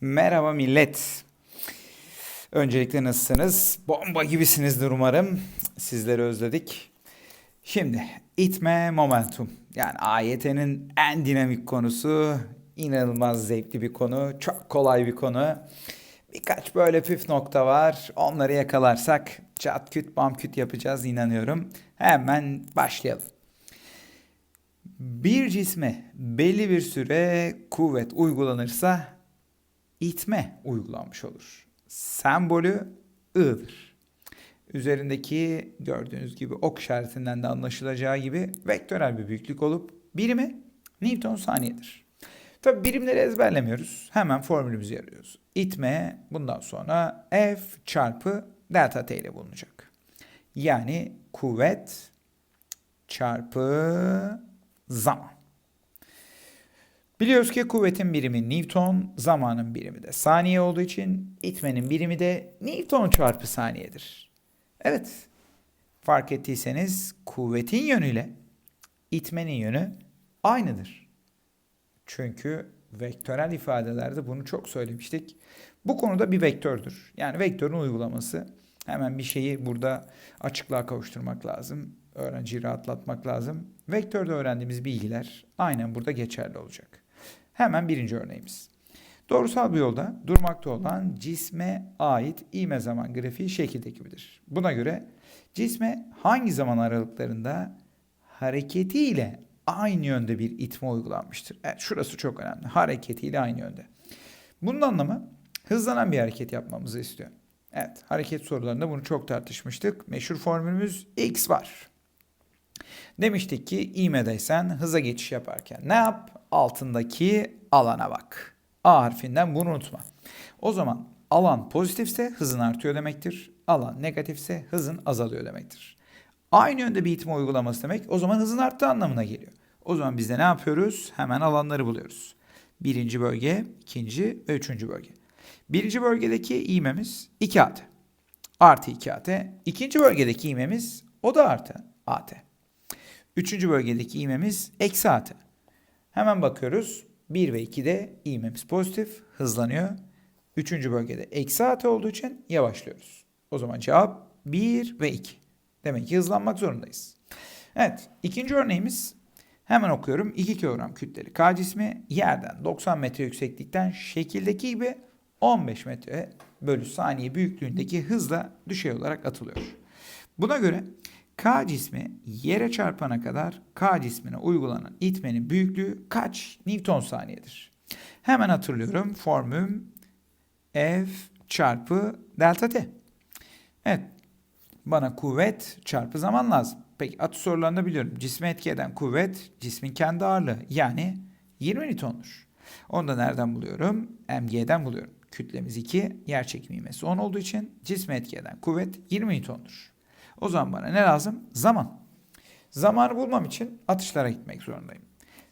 Merhaba millet. Öncelikle nasılsınız? Bomba gibisinizdir umarım. Sizleri özledik. Şimdi itme momentum. Yani AYT'nin en dinamik konusu. inanılmaz zevkli bir konu. Çok kolay bir konu. Birkaç böyle püf nokta var. Onları yakalarsak çat küt bam küt yapacağız inanıyorum. Hemen başlayalım. Bir cisme belli bir süre kuvvet uygulanırsa itme uygulanmış olur. Sembolü I'dır. Üzerindeki gördüğünüz gibi ok işaretinden de anlaşılacağı gibi vektörel bir büyüklük olup birimi Newton saniyedir. Tabi birimleri ezberlemiyoruz. Hemen formülümüzü yarıyoruz. İtme bundan sonra F çarpı delta T ile bulunacak. Yani kuvvet çarpı zaman. Biliyoruz ki kuvvetin birimi Newton, zamanın birimi de saniye olduğu için itmenin birimi de Newton çarpı saniyedir. Evet, fark ettiyseniz kuvvetin yönüyle itmenin yönü aynıdır. Çünkü vektörel ifadelerde bunu çok söylemiştik. Bu konuda bir vektördür. Yani vektörün uygulaması. Hemen bir şeyi burada açıklığa kavuşturmak lazım. Öğrenciyi rahatlatmak lazım. Vektörde öğrendiğimiz bilgiler aynen burada geçerli olacak. Hemen birinci örneğimiz. Doğrusal bir yolda durmakta olan cisme ait ivme zaman grafiği şekilde gibidir. Buna göre cisme hangi zaman aralıklarında hareketiyle aynı yönde bir itme uygulanmıştır? Evet şurası çok önemli. Hareketiyle aynı yönde. Bunun anlamı hızlanan bir hareket yapmamızı istiyor. Evet hareket sorularında bunu çok tartışmıştık. Meşhur formülümüz x var. Demiştik ki ivmedeysen hıza geçiş yaparken ne yap? Altındaki alana bak. A harfinden bunu unutma. O zaman alan pozitifse hızın artıyor demektir. Alan negatifse hızın azalıyor demektir. Aynı yönde bir itme uygulaması demek o zaman hızın arttığı anlamına geliyor. O zaman biz de ne yapıyoruz? Hemen alanları buluyoruz. Birinci bölge, ikinci ve üçüncü bölge. Birinci bölgedeki ivmemiz 2 at. Artı 2 at. İkinci bölgedeki ivmemiz o da artı at. Üçüncü bölgedeki ivmemiz eksi at. Hemen bakıyoruz. 1 ve 2'de ivmemiz pozitif, hızlanıyor. Üçüncü bölgede eksi at olduğu için yavaşlıyoruz. O zaman cevap 1 ve 2. Demek ki hızlanmak zorundayız. Evet, ikinci örneğimiz hemen okuyorum. 2 kilogram kütleli K cismi yerden 90 metre yükseklikten şekildeki gibi 15 metre bölü saniye büyüklüğündeki hızla düşey olarak atılıyor. Buna göre K cismi yere çarpana kadar K cismine uygulanan itmenin büyüklüğü kaç Newton saniyedir? Hemen hatırlıyorum. Formüm F çarpı delta T. Evet. Bana kuvvet çarpı zaman lazım. Peki atı sorularında biliyorum. Cisme etki eden kuvvet cismin kendi ağırlığı yani 20 Newton'dur. Onu da nereden buluyorum? MG'den buluyorum. Kütlemiz 2, yer çekimi ivmesi 10 olduğu için cisme etki eden kuvvet 20 Newton'dur. O zaman bana ne lazım? Zaman. Zamanı bulmam için atışlara gitmek zorundayım.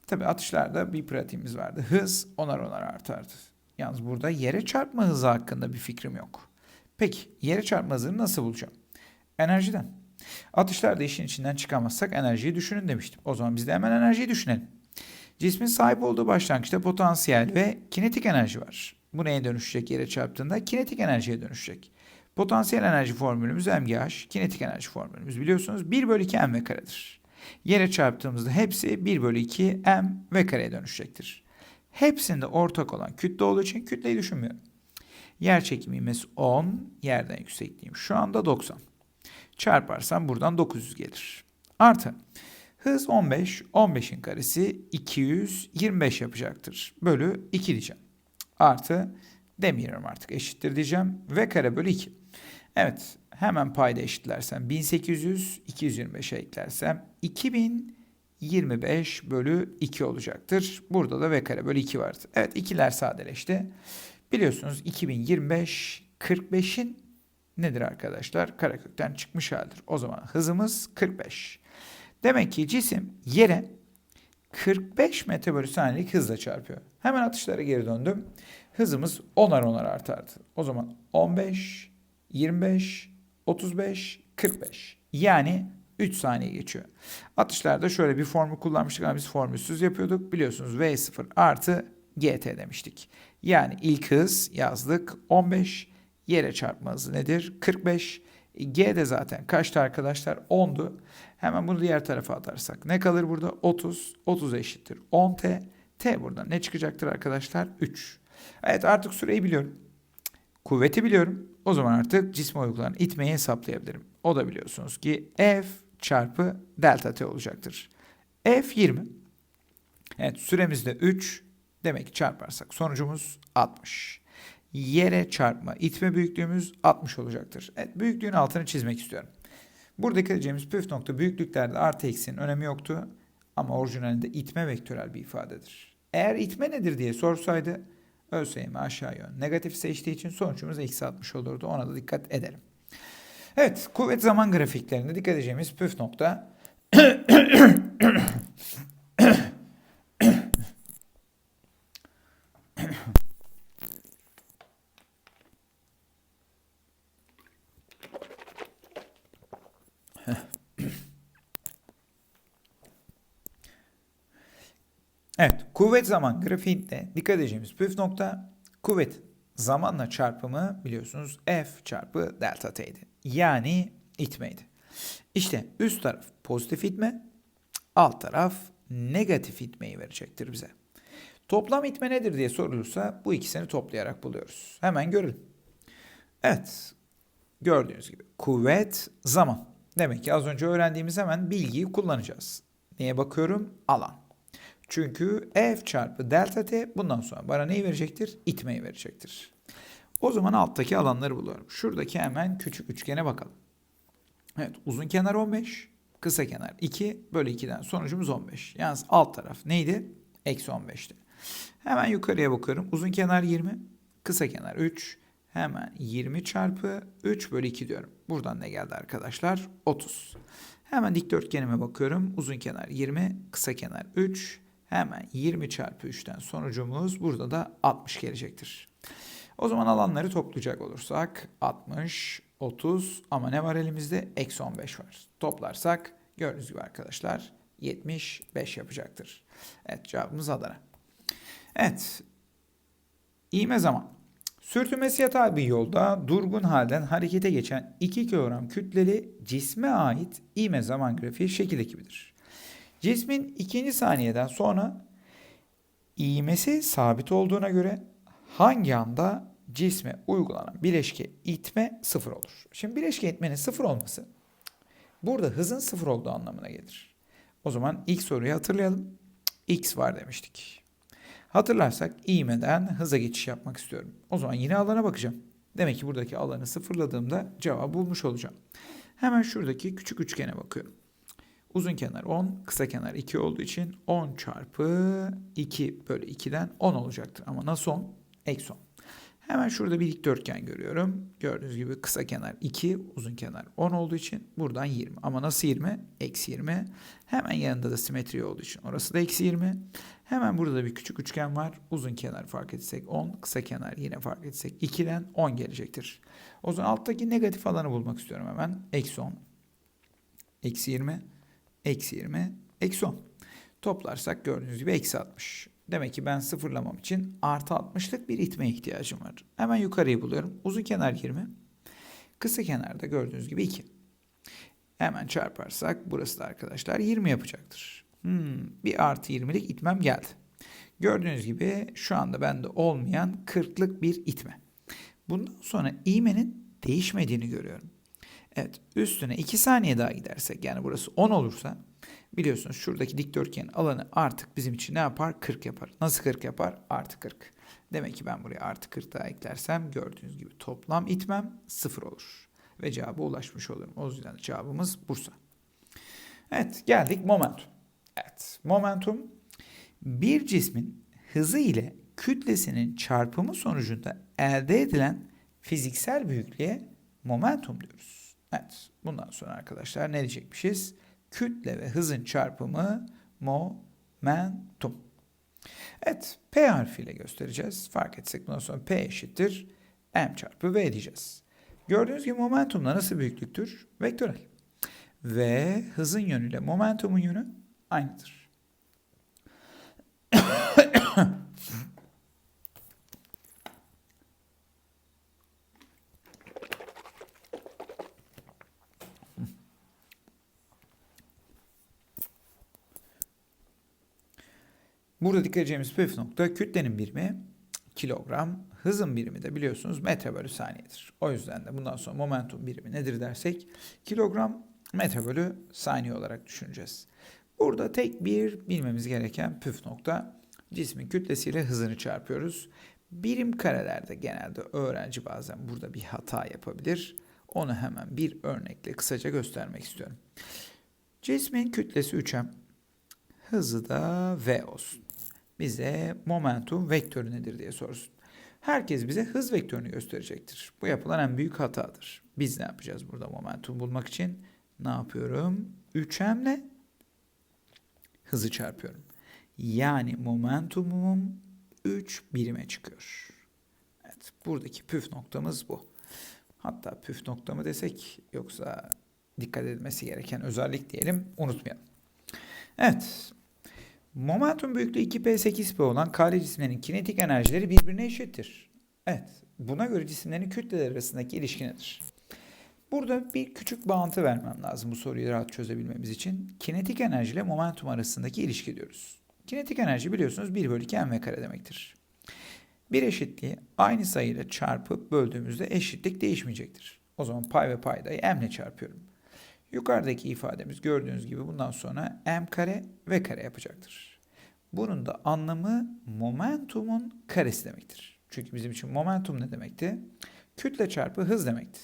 Tabi atışlarda bir pratiğimiz vardı. Hız onar onar artardı. Yalnız burada yere çarpma hızı hakkında bir fikrim yok. Peki yere çarpma hızını nasıl bulacağım? Enerjiden. Atışlarda işin içinden çıkamazsak enerjiyi düşünün demiştim. O zaman biz de hemen enerjiyi düşünelim. Cismin sahip olduğu başlangıçta potansiyel ve kinetik enerji var. Bu neye dönüşecek yere çarptığında? Kinetik enerjiye dönüşecek. Potansiyel enerji formülümüz MGH, kinetik enerji formülümüz biliyorsunuz 1 bölü 2 m v karedir. Yere çarptığımızda hepsi 1 bölü 2 m v kareye dönüşecektir. Hepsinde ortak olan kütle olduğu için kütleyi düşünmüyorum. Yer çekimi ivmesi 10, yerden yüksekliğim şu anda 90. Çarparsam buradan 900 gelir. Artı hız 15, 15'in karesi 225 yapacaktır. Bölü 2 diyeceğim. Artı demiyorum artık eşittir diyeceğim. V kare bölü 2. Evet hemen payda eşitlersem 1800 225'e eklersem 2025 bölü 2 olacaktır. Burada da v kare bölü 2 vardı. Evet ikiler sadeleşti. Biliyorsunuz 2025 45'in nedir arkadaşlar? Karekökten çıkmış haldir. O zaman hızımız 45. Demek ki cisim yere 45 metre bölü saniyelik hızla çarpıyor. Hemen atışlara geri döndüm. Hızımız onar onar artardı. O zaman 15, 25, 35, 45. Yani 3 saniye geçiyor. Atışlarda şöyle bir formül kullanmıştık ama biz formülsüz yapıyorduk. Biliyorsunuz V0 artı gt demiştik. Yani ilk hız yazdık 15. Yere çarpma hızı nedir? 45. E, G de zaten kaçtı arkadaşlar? 10'du. Hemen bunu diğer tarafa atarsak ne kalır burada? 30. 30 eşittir 10t. T buradan ne çıkacaktır arkadaşlar? 3. Evet artık süreyi biliyorum. Kuvveti biliyorum. O zaman artık cisme uygulanan itmeyi hesaplayabilirim. O da biliyorsunuz ki F çarpı delta T olacaktır. F 20. Evet süremiz de 3. Demek ki çarparsak sonucumuz 60. Yere çarpma itme büyüklüğümüz 60 olacaktır. Evet büyüklüğün altını çizmek istiyorum. Buradaki edeceğimiz püf nokta büyüklüklerde artı eksinin önemi yoktu. Ama orijinalinde itme vektörel bir ifadedir. Eğer itme nedir diye sorsaydı ÖSYM aşağı yön negatif seçtiği için sonucumuz eksi 60 olurdu. Ona da dikkat edelim. Evet kuvvet zaman grafiklerinde dikkat edeceğimiz püf nokta Evet, kuvvet zaman grafiğinde dikkat edeceğimiz püf nokta kuvvet zamanla çarpımı biliyorsunuz F çarpı delta T'ydi. Yani itmeydi. İşte üst taraf pozitif itme, alt taraf negatif itmeyi verecektir bize. Toplam itme nedir diye sorulursa bu ikisini toplayarak buluyoruz. Hemen görelim. Evet, gördüğünüz gibi kuvvet zaman. Demek ki az önce öğrendiğimiz hemen bilgiyi kullanacağız. Neye bakıyorum? Alan. Çünkü F çarpı delta T bundan sonra bana neyi verecektir? İtmeyi verecektir. O zaman alttaki alanları buluyorum. Şuradaki hemen küçük üçgene bakalım. Evet uzun kenar 15, kısa kenar 2 bölü 2'den sonucumuz 15. Yalnız alt taraf neydi? Eksi 15'ti. Hemen yukarıya bakıyorum. Uzun kenar 20, kısa kenar 3. Hemen 20 çarpı 3 bölü 2 diyorum. Buradan ne geldi arkadaşlar? 30. Hemen dikdörtgenime bakıyorum. Uzun kenar 20, kısa kenar 3. Hemen 20 çarpı 3'ten sonucumuz burada da 60 gelecektir. O zaman alanları toplayacak olursak 60, 30 ama ne var elimizde? Eksi 15 var. Toplarsak gördüğünüz gibi arkadaşlar 75 yapacaktır. Evet cevabımız Adana. Evet. İğme zaman. Sürtünmesi yatay bir yolda durgun halden harekete geçen 2 kilogram kütleli cisme ait iğme zaman grafiği şekildeki gibidir. Cismin ikinci saniyeden sonra iğmesi sabit olduğuna göre hangi anda cisme uygulanan bileşke itme sıfır olur? Şimdi bileşke itmenin sıfır olması burada hızın sıfır olduğu anlamına gelir. O zaman ilk soruyu hatırlayalım. X var demiştik. Hatırlarsak iğmeden hıza geçiş yapmak istiyorum. O zaman yine alana bakacağım. Demek ki buradaki alanı sıfırladığımda cevabı bulmuş olacağım. Hemen şuradaki küçük üçgene bakıyorum. Uzun kenar 10, kısa kenar 2 olduğu için 10 çarpı 2 bölü 2'den 10 olacaktır. Ama nasıl 10? Eksi 10. Hemen şurada bir dikdörtgen görüyorum. Gördüğünüz gibi kısa kenar 2, uzun kenar 10 olduğu için buradan 20. Ama nasıl 20? Eksi 20. Hemen yanında da simetri olduğu için orası da eksi 20. Hemen burada da bir küçük üçgen var. Uzun kenar fark etsek 10, kısa kenar yine fark etsek 2'den 10 gelecektir. O zaman alttaki negatif alanı bulmak istiyorum hemen. Eksi 10, eksi 20, eksi 20, eksi 10. Toplarsak gördüğünüz gibi eksi 60. Demek ki ben sıfırlamam için artı 60'lık bir itme ihtiyacım var. Hemen yukarıyı buluyorum. Uzun kenar 20. Kısa kenarda gördüğünüz gibi 2. Hemen çarparsak burası da arkadaşlar 20 yapacaktır. Hmm, bir artı 20'lik itmem geldi. Gördüğünüz gibi şu anda bende olmayan 40'lık bir itme. Bundan sonra iğmenin değişmediğini görüyorum. Evet üstüne 2 saniye daha gidersek yani burası 10 olursa biliyorsunuz şuradaki dikdörtgen alanı artık bizim için ne yapar? 40 yapar. Nasıl 40 yapar? Artı 40. Demek ki ben buraya artı 40 daha eklersem gördüğünüz gibi toplam itmem 0 olur. Ve cevaba ulaşmış olurum. O yüzden cevabımız Bursa. Evet geldik momentum. Evet momentum bir cismin hızı ile kütlesinin çarpımı sonucunda elde edilen fiziksel büyüklüğe momentum diyoruz. Evet, bundan sonra arkadaşlar ne diyecekmişiz? Kütle ve hızın çarpımı momentum. Evet, P harfiyle göstereceğiz. Fark etsek bundan sonra P eşittir M çarpı V diyeceğiz. Gördüğünüz gibi momentumda nasıl büyüklüktür? Vektörel. Ve hızın yönüyle momentumun yönü aynıdır. Burada dikkat edeceğimiz püf nokta kütlenin birimi kilogram, hızın birimi de biliyorsunuz metre bölü saniyedir. O yüzden de bundan sonra momentum birimi nedir dersek kilogram metre bölü saniye olarak düşüneceğiz. Burada tek bir bilmemiz gereken püf nokta cismin kütlesiyle hızını çarpıyoruz. Birim karelerde genelde öğrenci bazen burada bir hata yapabilir. Onu hemen bir örnekle kısaca göstermek istiyorum. Cismin kütlesi 3m, hızı da v olsun. Bize momentum vektörü nedir diye sorsun. Herkes bize hız vektörünü gösterecektir. Bu yapılan en büyük hatadır. Biz ne yapacağız burada momentum bulmak için? Ne yapıyorum? 3m'le hızı çarpıyorum. Yani momentumum 3 birime çıkıyor. Evet, buradaki püf noktamız bu. Hatta püf noktamı desek yoksa dikkat edilmesi gereken özellik diyelim unutmayalım. Evet. Momentum büyüklüğü 2P 8P olan kare cisimlerin kinetik enerjileri birbirine eşittir. Evet. Buna göre cisimlerin kütleleri arasındaki ilişki nedir? Burada bir küçük bağıntı vermem lazım bu soruyu rahat çözebilmemiz için. Kinetik enerji ile momentum arasındaki ilişki diyoruz. Kinetik enerji biliyorsunuz 1 bölü 2 mv kare demektir. Bir eşitliği aynı sayıyla çarpıp böldüğümüzde eşitlik değişmeyecektir. O zaman pay ve paydayı m ile çarpıyorum. Yukarıdaki ifademiz gördüğünüz gibi bundan sonra m kare v kare yapacaktır. Bunun da anlamı momentumun karesi demektir. Çünkü bizim için momentum ne demekti? Kütle çarpı hız demekti.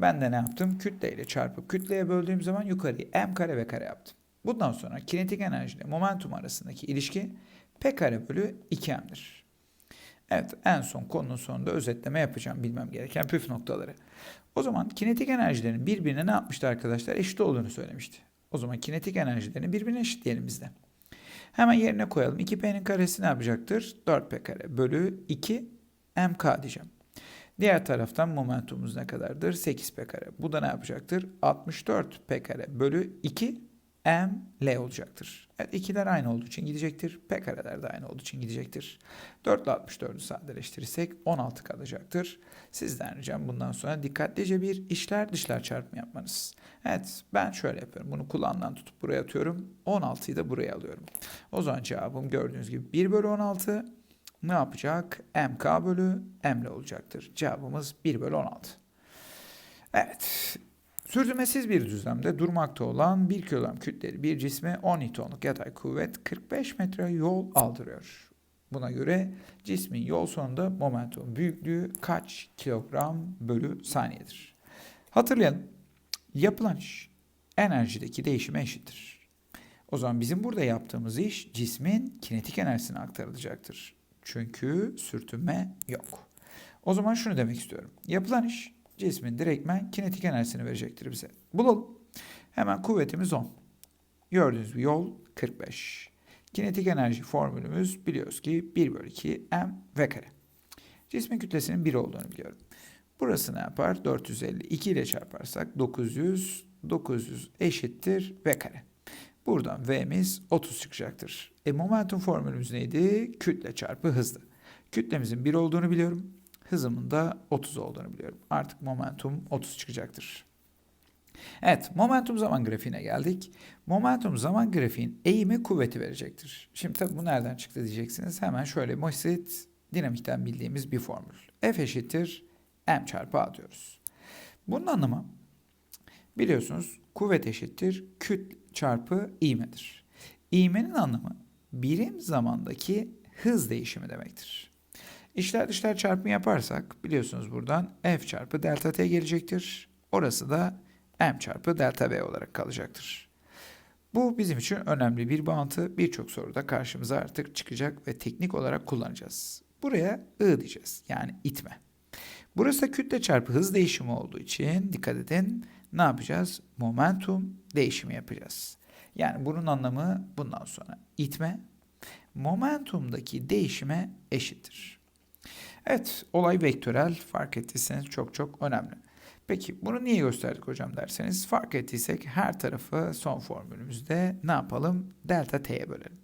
Ben de ne yaptım? Kütle ile çarpıp kütleye böldüğüm zaman yukarıyı m kare v kare yaptım. Bundan sonra kinetik enerji ile momentum arasındaki ilişki p kare bölü 2m'dir. Evet en son konunun sonunda özetleme yapacağım bilmem gereken püf noktaları. O zaman kinetik enerjilerin birbirine ne yapmıştı arkadaşlar? Eşit olduğunu söylemişti. O zaman kinetik enerjilerini birbirine eşitleyelim biz de. Hemen yerine koyalım. 2p'nin karesi ne yapacaktır? 4p kare bölü 2 mk diyeceğim. Diğer taraftan momentumumuz ne kadardır? 8p kare. Bu da ne yapacaktır? 64p kare bölü 2 m l olacaktır. Evet, ikiler aynı olduğu için gidecektir. P kareler de aynı olduğu için gidecektir. 4 ile 64'ü sadeleştirirsek 16 kalacaktır. Sizden ricam bundan sonra dikkatlice bir işler dışlar çarpımı yapmanız. Evet ben şöyle yapıyorum. Bunu kulağından tutup buraya atıyorum. 16'yı da buraya alıyorum. O zaman cevabım gördüğünüz gibi 1 bölü 16 ne yapacak? mk bölü m ile olacaktır. Cevabımız 1 bölü 16. Evet. Sürdürmesiz bir düzlemde durmakta olan 1 kilogram kütleli bir cisme 10 Newton'luk yatay kuvvet 45 metre yol aldırıyor. Buna göre cismin yol sonunda momentum büyüklüğü kaç kilogram bölü saniyedir? Hatırlayalım. Yapılan iş enerjideki değişime eşittir. O zaman bizim burada yaptığımız iş cismin kinetik enerjisine aktarılacaktır. Çünkü sürtünme yok. O zaman şunu demek istiyorum. Yapılan iş cismin direktmen kinetik enerjisini verecektir bize. Bulalım. Hemen kuvvetimiz 10. Gördüğünüz bir yol 45. Kinetik enerji formülümüz biliyoruz ki 1 bölü 2 m v kare. Cismin kütlesinin 1 olduğunu biliyorum. Burası ne yapar? 450. 2 ile çarparsak 900. 900 eşittir v kare. Buradan v'miz 30 çıkacaktır. E momentum formülümüz neydi? Kütle çarpı hızdı. Kütlemizin 1 olduğunu biliyorum. Hızımın da 30 olduğunu biliyorum. Artık momentum 30 çıkacaktır. Evet, momentum zaman grafiğine geldik. Momentum zaman grafiğin eğimi kuvveti verecektir. Şimdi tabii bu nereden çıktı diyeceksiniz. Hemen şöyle basit dinamikten bildiğimiz bir formül. F eşittir m çarpı a diyoruz. Bunun anlamı biliyorsunuz kuvvet eşittir küt çarpı ivmedir. İvmenin anlamı birim zamandaki hız değişimi demektir. İşler dışlar çarpımı yaparsak biliyorsunuz buradan F çarpı delta T gelecektir. Orası da M çarpı delta V olarak kalacaktır. Bu bizim için önemli bir bağıntı. Birçok soruda karşımıza artık çıkacak ve teknik olarak kullanacağız. Buraya I diyeceğiz. Yani itme. Burası kütle çarpı hız değişimi olduğu için dikkat edin. Ne yapacağız? Momentum değişimi yapacağız. Yani bunun anlamı bundan sonra itme momentumdaki değişime eşittir. Evet, olay vektörel fark ettiyseniz çok çok önemli. Peki bunu niye gösterdik hocam derseniz fark ettiysek her tarafı son formülümüzde ne yapalım? Delta t'ye bölelim.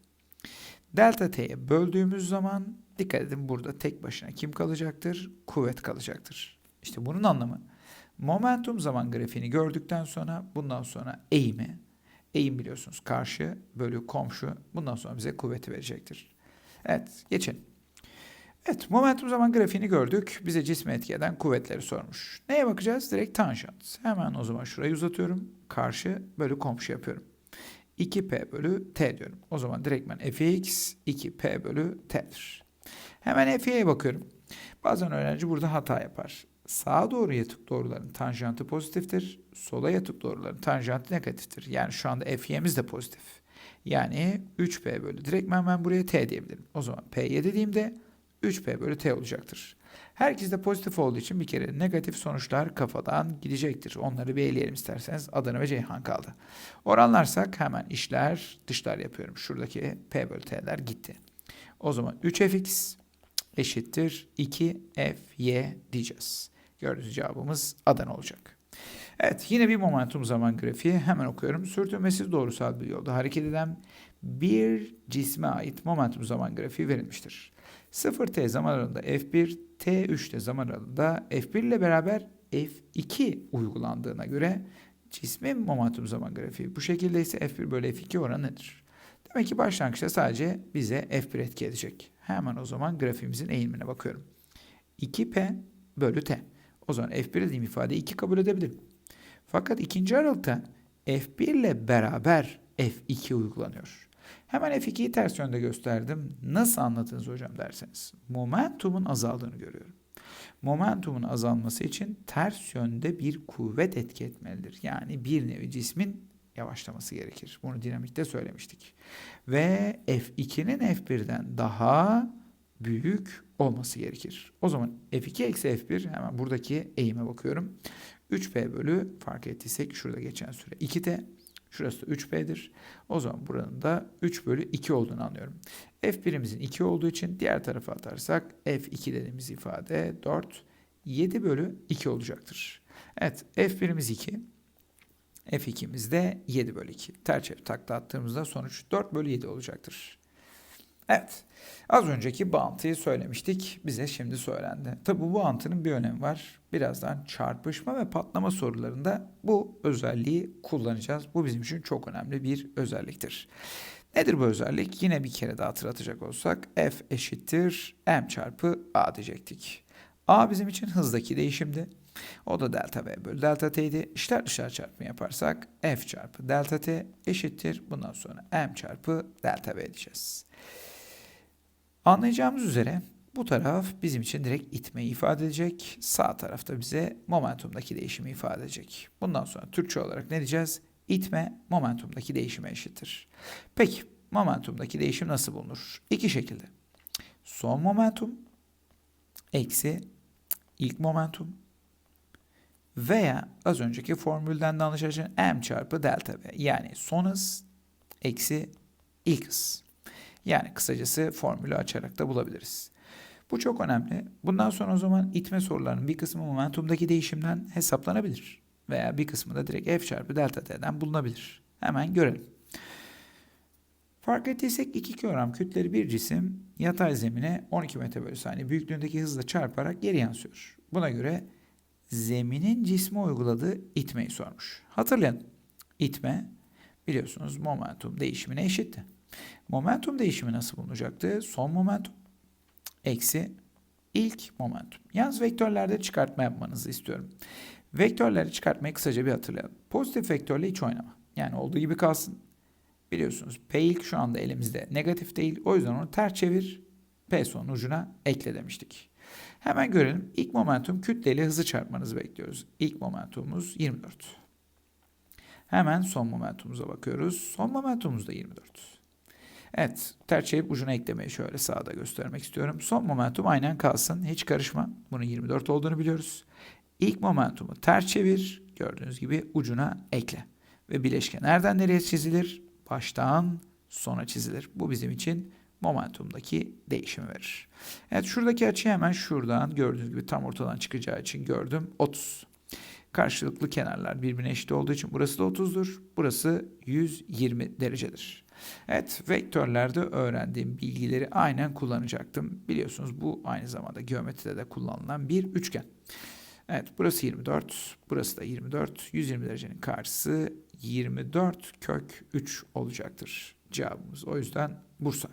Delta t'ye böldüğümüz zaman dikkat edin burada tek başına kim kalacaktır? Kuvvet kalacaktır. İşte bunun anlamı momentum zaman grafiğini gördükten sonra bundan sonra eğimi, eğim biliyorsunuz karşı bölü komşu bundan sonra bize kuvveti verecektir. Evet geçelim. Evet momentum zaman grafiğini gördük. Bize cismi etki eden kuvvetleri sormuş. Neye bakacağız? Direkt tanjant. Hemen o zaman şurayı uzatıyorum. Karşı bölü komşu yapıyorum. 2p bölü t diyorum. O zaman direkt ben fx 2p bölü t'dir. Hemen f'ye bakıyorum. Bazen öğrenci burada hata yapar. Sağa doğru yatık doğruların tanjantı pozitiftir. Sola yatık doğruların tanjantı negatiftir. Yani şu anda f'yemiz de pozitif. Yani 3p bölü. Direkt ben, buraya t diyebilirim. O zaman p dediğimde 3p bölü t olacaktır. Herkes de pozitif olduğu için bir kere negatif sonuçlar kafadan gidecektir. Onları bir eleyelim isterseniz. Adana ve Ceyhan kaldı. Oranlarsak hemen işler dışlar yapıyorum. Şuradaki p bölü t'ler gitti. O zaman 3fx eşittir 2fy diyeceğiz. Gördüğünüz cevabımız Adana olacak. Evet yine bir momentum zaman grafiği hemen okuyorum. Sürtünmesiz doğrusal bir yolda hareket eden bir cisme ait momentum zaman grafiği verilmiştir. 0t zaman aralığında F1, T3'te zaman aralığında F1 ile beraber F2 uygulandığına göre cismin momentum zaman grafiği bu şekilde ise F1 bölü F2 oranı nedir? Demek ki başlangıçta sadece bize F1 etki edecek. Hemen o zaman grafiğimizin eğimine bakıyorum. 2P bölü T. O zaman F1 dediğim ifadeyi 2 kabul edebilirim. Fakat ikinci aralıkta F1 ile beraber F2 uygulanıyor. Hemen F2'yi ters yönde gösterdim. Nasıl anlatınız hocam derseniz. Momentumun azaldığını görüyorum. Momentumun azalması için ters yönde bir kuvvet etki etmelidir. Yani bir nevi cismin yavaşlaması gerekir. Bunu dinamikte söylemiştik. Ve F2'nin F1'den daha büyük olması gerekir. O zaman F2 eksi F1 hemen buradaki eğime bakıyorum. 3P bölü fark ettiysek şurada geçen süre 2T. Şurası da 3P'dir. O zaman buranın da 3 bölü 2 olduğunu anlıyorum. F1'imizin 2 olduğu için diğer tarafa atarsak F2 dediğimiz ifade 4, 7 bölü 2 olacaktır. Evet F1'imiz 2. F2'miz de 7 bölü 2. Ters çevir takla attığımızda sonuç 4 bölü 7 olacaktır. Evet. Az önceki bağıntıyı söylemiştik. Bize şimdi söylendi. Tabi bu bağıntının bir önemi var. Birazdan çarpışma ve patlama sorularında bu özelliği kullanacağız. Bu bizim için çok önemli bir özelliktir. Nedir bu özellik? Yine bir kere daha hatırlatacak olsak F eşittir M çarpı A diyecektik. A bizim için hızdaki değişimdi. O da delta V bölü delta T'ydi. İşler dışarı çarpımı yaparsak F çarpı delta T eşittir. Bundan sonra M çarpı delta V diyeceğiz. Anlayacağımız üzere bu taraf bizim için direkt itmeyi ifade edecek. Sağ tarafta bize momentumdaki değişimi ifade edecek. Bundan sonra Türkçe olarak ne diyeceğiz? İtme momentumdaki değişime eşittir. Peki momentumdaki değişim nasıl bulunur? İki şekilde. Son momentum eksi ilk momentum veya az önceki formülden de anlaşılacak m çarpı delta v. Yani son hız eksi ilk hız. Yani kısacası formülü açarak da bulabiliriz. Bu çok önemli. Bundan sonra o zaman itme sorularının bir kısmı momentumdaki değişimden hesaplanabilir. Veya bir kısmı da direkt f çarpı delta t'den bulunabilir. Hemen görelim. Fark ettiysek iki kilogram kütleli bir cisim yatay zemine 12 metre bölü saniye büyüklüğündeki hızla çarparak geri yansıyor. Buna göre zeminin cisme uyguladığı itmeyi sormuş. Hatırlayın. İtme biliyorsunuz momentum değişimine eşitti. Momentum değişimi nasıl bulunacaktı? Son momentum eksi ilk momentum. Yalnız vektörlerde çıkartma yapmanızı istiyorum. Vektörleri çıkartmayı kısaca bir hatırlayalım. Pozitif vektörle hiç oynama. Yani olduğu gibi kalsın. Biliyorsunuz P ilk şu anda elimizde negatif değil. O yüzden onu ters çevir. P son ucuna ekle demiştik. Hemen görelim. İlk momentum kütleyle hızı çarpmanızı bekliyoruz. İlk momentumumuz 24. Hemen son momentumumuza bakıyoruz. Son momentumumuz da 24. Evet, ters çevirip ucuna eklemeyi şöyle sağda göstermek istiyorum. Son momentum aynen kalsın. Hiç karışma. Bunun 24 olduğunu biliyoruz. İlk momentumu ters çevir. Gördüğünüz gibi ucuna ekle. Ve bileşke nereden nereye çizilir? Baştan sona çizilir. Bu bizim için momentumdaki değişimi verir. Evet şuradaki açıyı hemen şuradan gördüğünüz gibi tam ortadan çıkacağı için gördüm. 30. Karşılıklı kenarlar birbirine eşit olduğu için burası da 30'dur. Burası 120 derecedir. Evet vektörlerde öğrendiğim bilgileri aynen kullanacaktım. Biliyorsunuz bu aynı zamanda geometride de kullanılan bir üçgen. Evet burası 24, burası da 24. 120 derecenin karşısı 24 kök 3 olacaktır cevabımız. O yüzden Bursa.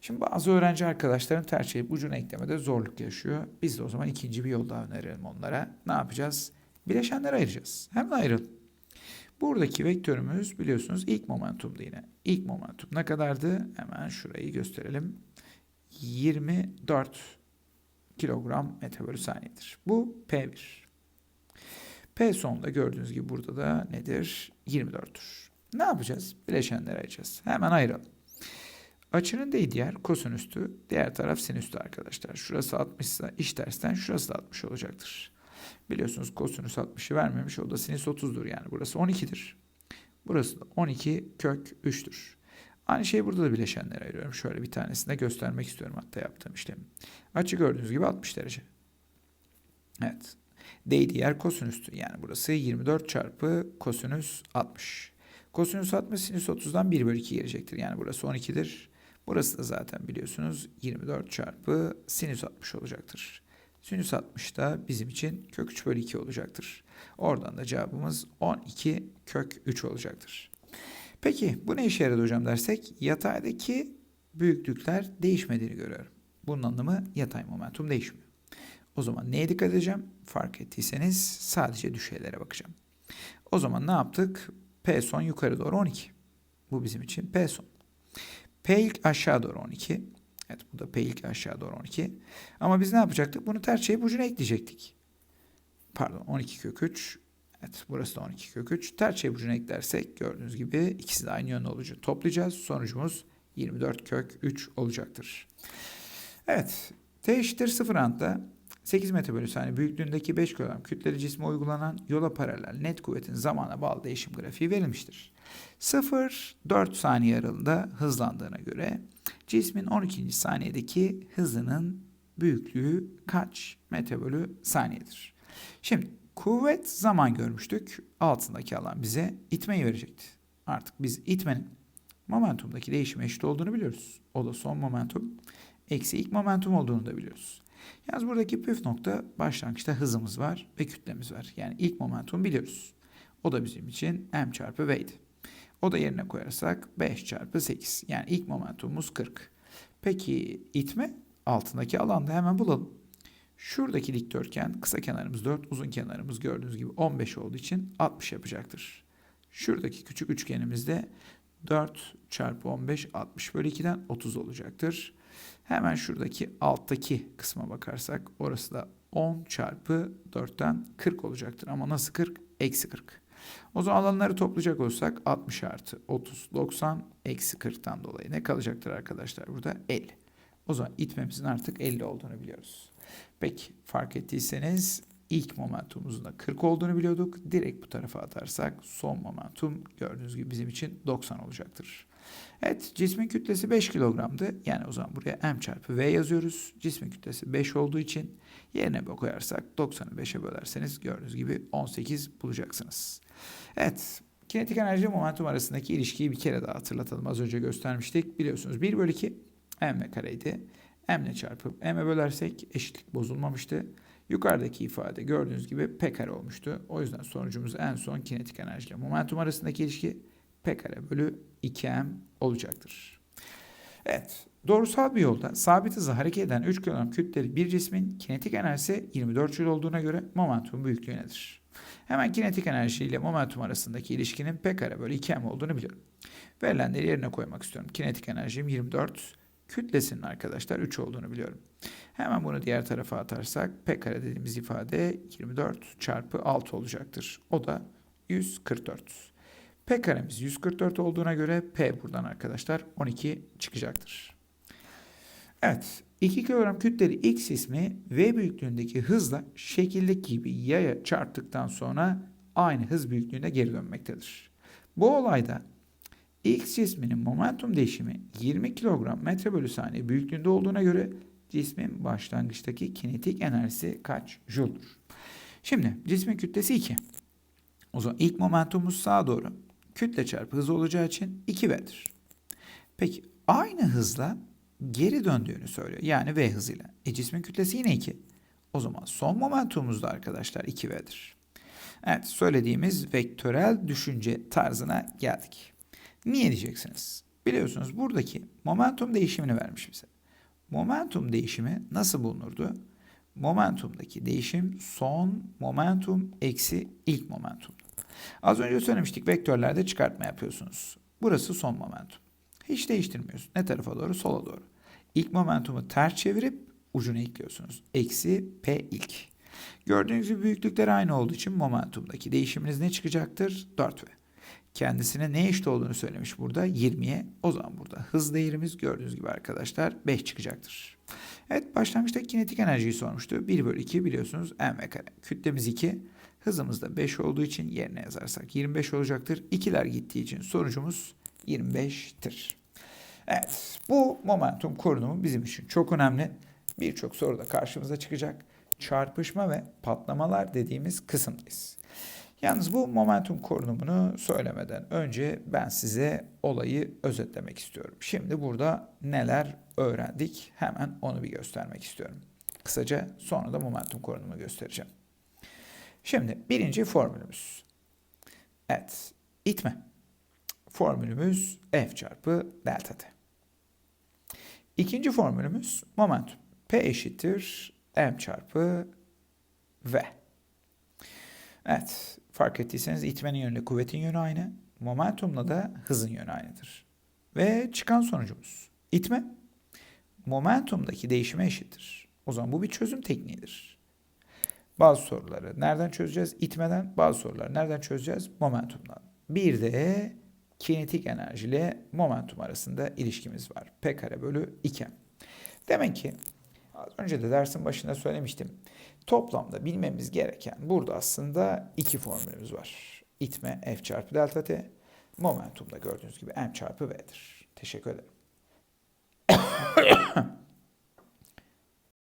Şimdi bazı öğrenci arkadaşlarım tercih ucunu eklemede zorluk yaşıyor. Biz de o zaman ikinci bir yol daha önerelim onlara. Ne yapacağız? Bileşenleri ayıracağız. Hemen ayıralım. Buradaki vektörümüz biliyorsunuz ilk momentumdu yine. İlk momentum ne kadardı? Hemen şurayı gösterelim. 24 kilogram metre bölü saniyedir. Bu P1. P sonunda gördüğünüz gibi burada da nedir? 24'tür. Ne yapacağız? Bileşenleri ayıracağız. Hemen ayıralım. Açının değil diğer kosinüstü, diğer taraf sinüstü arkadaşlar. Şurası 60 ise iç tersten şurası da 60 olacaktır. Biliyorsunuz kosinüs 60'ı vermemiş. O da sinüs 30'dur yani. Burası 12'dir. Burası da 12 kök 3'tür. Aynı şeyi burada da bileşenlere ayırıyorum. Şöyle bir tanesini de göstermek istiyorum hatta yaptığım işlemi. Açı gördüğünüz gibi 60 derece. Evet. D diğer kosinüstü. Yani burası 24 çarpı kosinüs 60. Kosinüs 60 sinüs 30'dan 1 bölü 2 gelecektir. Yani burası 12'dir. Burası da zaten biliyorsunuz 24 çarpı sinüs 60 olacaktır. Sinüs 60 da bizim için kök 3 bölü 2 olacaktır. Oradan da cevabımız 12 kök 3 olacaktır. Peki bu ne işe yaradı hocam dersek yataydaki büyüklükler değişmediğini görüyorum. Bunun anlamı yatay momentum değişmiyor. O zaman neye dikkat edeceğim? Fark ettiyseniz sadece düşeylere bakacağım. O zaman ne yaptık? P son yukarı doğru 12. Bu bizim için P son. P ilk aşağı doğru 12. Evet bu da P ilk aşağı doğru 12. Ama biz ne yapacaktık? Bunu ters çevirip ekleyecektik. Pardon 12 kök 3. Evet burası da 12 kök 3. Ters çevirip eklersek gördüğünüz gibi ikisi de aynı yönde olacak. Toplayacağız. Sonucumuz 24 kök 3 olacaktır. Evet. T eşittir 0 anda 8 metre bölü saniye büyüklüğündeki 5 kilogram kütleli cisme uygulanan yola paralel net kuvvetin zamana bağlı değişim grafiği verilmiştir. 0-4 saniye aralığında hızlandığına göre cismin 12. saniyedeki hızının büyüklüğü kaç metre saniyedir? Şimdi kuvvet zaman görmüştük. Altındaki alan bize itmeyi verecekti. Artık biz itmenin momentumdaki değişime eşit olduğunu biliyoruz. O da son momentum eksi ilk momentum olduğunu da biliyoruz. Yalnız buradaki püf nokta başlangıçta hızımız var ve kütlemiz var. Yani ilk momentum biliyoruz. O da bizim için m çarpı v'ydi. O da yerine koyarsak 5 çarpı 8. Yani ilk momentumumuz 40. Peki itme altındaki alanda hemen bulalım. Şuradaki dikdörtgen kısa kenarımız 4, uzun kenarımız gördüğünüz gibi 15 olduğu için 60 yapacaktır. Şuradaki küçük üçgenimizde 4 çarpı 15 60 bölü 2'den 30 olacaktır. Hemen şuradaki alttaki kısma bakarsak orası da 10 çarpı 4'ten 40 olacaktır. Ama nasıl 40? Eksi 40. O zaman alanları toplayacak olsak 60 artı 30, 90, eksi 40'tan dolayı ne kalacaktır arkadaşlar burada? 50. O zaman itmemizin artık 50 olduğunu biliyoruz. Peki fark ettiyseniz ilk momentumumuzun da 40 olduğunu biliyorduk. Direkt bu tarafa atarsak son momentum gördüğünüz gibi bizim için 90 olacaktır. Evet cismin kütlesi 5 kilogramdı. Yani o zaman buraya m çarpı v yazıyoruz. Cismin kütlesi 5 olduğu için yerine koyarsak 90'ı 5'e bölerseniz gördüğünüz gibi 18 bulacaksınız. Evet kinetik enerji momentum arasındaki ilişkiyi bir kere daha hatırlatalım. Az önce göstermiştik. Biliyorsunuz 1 bölü 2 m kareydi. m ile çarpıp m'e bölersek eşitlik bozulmamıştı. Yukarıdaki ifade gördüğünüz gibi p kare olmuştu. O yüzden sonucumuz en son kinetik enerji ile momentum arasındaki ilişki p kare bölü 2m olacaktır. Evet, doğrusal bir yolda sabit hızla hareket eden 3 kg kütleli bir cismin kinetik enerjisi 24 Joule olduğuna göre momentum büyüklüğü nedir? Hemen kinetik enerji ile momentum arasındaki ilişkinin p kare bölü 2m olduğunu biliyorum. Verilenleri yerine koymak istiyorum. Kinetik enerjim 24, kütlesinin arkadaşlar 3 olduğunu biliyorum. Hemen bunu diğer tarafa atarsak p kare dediğimiz ifade 24 çarpı 6 olacaktır. O da 144. P karemiz 144 olduğuna göre P buradan arkadaşlar 12 çıkacaktır. Evet 2 kilogram kütleli X ismi V büyüklüğündeki hızla şekildeki gibi yaya çarptıktan sonra aynı hız büyüklüğüne geri dönmektedir. Bu olayda X cisminin momentum değişimi 20 kilogram metre bölü saniye büyüklüğünde olduğuna göre cismin başlangıçtaki kinetik enerjisi kaç joule'dur? Şimdi cismin kütlesi 2. O zaman ilk momentumumuz sağa doğru kütle çarpı hız olacağı için 2V'dir. Peki aynı hızla geri döndüğünü söylüyor. Yani V hızıyla. E cismin kütlesi yine 2. O zaman son momentumumuz da arkadaşlar 2V'dir. Evet söylediğimiz vektörel düşünce tarzına geldik. Niye diyeceksiniz? Biliyorsunuz buradaki momentum değişimini vermiş bize. Momentum değişimi nasıl bulunurdu? Momentumdaki değişim son momentum eksi ilk momentum. Az önce söylemiştik vektörlerde çıkartma yapıyorsunuz. Burası son momentum. Hiç değiştirmiyorsun. Ne tarafa doğru? Sola doğru. İlk momentumu ters çevirip ucuna ekliyorsunuz. Eksi P ilk. Gördüğünüz gibi büyüklükleri aynı olduğu için momentumdaki değişiminiz ne çıkacaktır? 4V. Kendisine ne eşit olduğunu söylemiş burada 20'ye. O zaman burada hız değerimiz gördüğünüz gibi arkadaşlar 5 çıkacaktır. Evet başlangıçta kinetik enerjiyi sormuştu. 1 bölü 2 biliyorsunuz m kare. Kütlemiz 2. Hızımız da 5 olduğu için yerine yazarsak 25 olacaktır. 2'ler gittiği için sonucumuz 25'tir. Evet bu momentum korunumu bizim için çok önemli. Birçok soruda karşımıza çıkacak. Çarpışma ve patlamalar dediğimiz kısımdayız. Yalnız bu momentum korunumunu söylemeden önce ben size olayı özetlemek istiyorum. Şimdi burada neler öğrendik hemen onu bir göstermek istiyorum. Kısaca sonra da momentum korunumu göstereceğim. Şimdi birinci formülümüz. Evet, itme. Formülümüz F çarpı delta T. İkinci formülümüz momentum. P eşittir M çarpı V. Evet, fark ettiyseniz itmenin yönüyle kuvvetin yönü aynı. Momentumla da hızın yönü aynıdır. Ve çıkan sonucumuz. itme momentumdaki değişime eşittir. O zaman bu bir çözüm tekniğidir. Bazı soruları nereden çözeceğiz? İtmeden. Bazı soruları nereden çözeceğiz? Momentumdan. Bir de kinetik enerji ile momentum arasında ilişkimiz var. P kare bölü 2. Demek ki az önce de dersin başında söylemiştim. Toplamda bilmemiz gereken burada aslında iki formülümüz var. İtme F çarpı delta T. Momentum da gördüğünüz gibi M çarpı V'dir. Teşekkür ederim.